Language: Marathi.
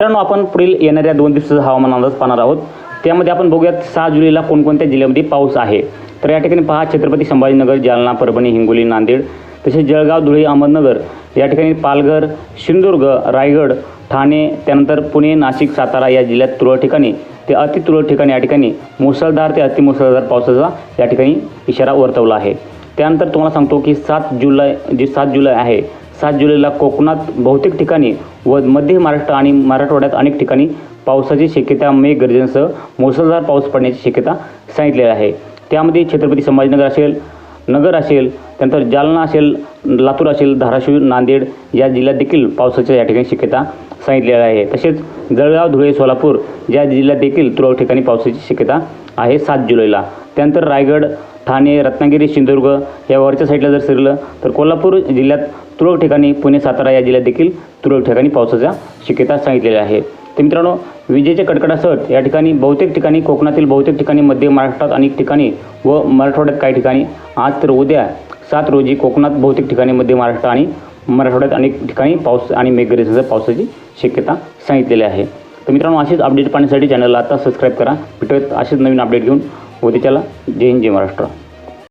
मित्रांनो आपण पुढील येणाऱ्या दोन दिवसाचा हवामान अंदाज पाहणार आहोत. त्यामध्ये आपण बघूयात सहा जुलैला कोणकोणत्या जिल्ह्यामध्ये पाऊस आहे. तर या ठिकाणी पहा छत्रपती संभाजीनगर जालना परभणी हिंगोली नांदेड तसेच जळगाव धुळे अहमदनगर या ठिकाणी पालघर सिंधुदुर्ग रायगड ठाणे त्यानंतर पुणे नाशिक सातारा या जिल्ह्यात तुरळक ठिकाणी ते अति तुरळक ठिकाणी या ठिकाणी मुसळधार ते अतिमुसळधार पावसाचा या ठिकाणी इशारा वर्तवला आहे. त्यानंतर तुम्हाला सांगतो की सात जुलै जे सात जुलै आहे सात जुलैला कोकणात बहुतेक ठिकाणी व मध्य महाराष्ट्र आणि मराठवाड्यात अनेक ठिकाणी पावसाची शक्यता म्हणजे मेघगर्जनेसह मुसळधार पाऊस पडण्याची शक्यता सांगितलेली आहे. त्यामध्ये छत्रपती संभाजीनगर असेल नगर असेल त्यानंतर जालना असेल लातूर असेल धाराशिव नांदेड या जिल्ह्यात देखील पावसाच्या या ठिकाणी शक्यता सांगितलेल्या आहे. तसेच जळगाव धुळे सोलापूर या जिल्ह्यात देखील तुरळक ठिकाणी पावसाची शक्यता आहे सात जुलैला. त्यानंतर रायगड ठाणे रत्नागिरी सिंधुदुर्ग या वरच्या साईडला जर फिरलं तर कोल्हापूर जिल्ह्यात तुरळक ठिकाणी पुणे सातारा या जिल्ह्यात देखील तुरळक ठिकाणी पावसाच्या शक्यता सांगितलेल्या आहे तर मित्रांनो विजेच्या कडकडासह या ठिकाणी बहुतेक ठिकाणी कोकणातील बहुतेक ठिकाणी मध्य महाराष्ट्रात अनेक ठिकाणी व मराठवाड्यात काही ठिकाणी आज तर उद्या सात रोजी कोकणात बहुतेक ठिकाणी मध्य महाराष्ट्र आणि मराठवाड्यात अनेक ठिकाणी पाऊस आणि मेघगर्जनेसह पावसाची शक्यता सांगितलेली आहे. तर मित्रांनो असेच अपडेट पाहण्यासाठी चॅनलला आता सबस्क्राईब करा. भेटूयात असेच नवीन अपडेट घेऊन. उद्याच्याला जय हिंद जय महाराष्ट्र.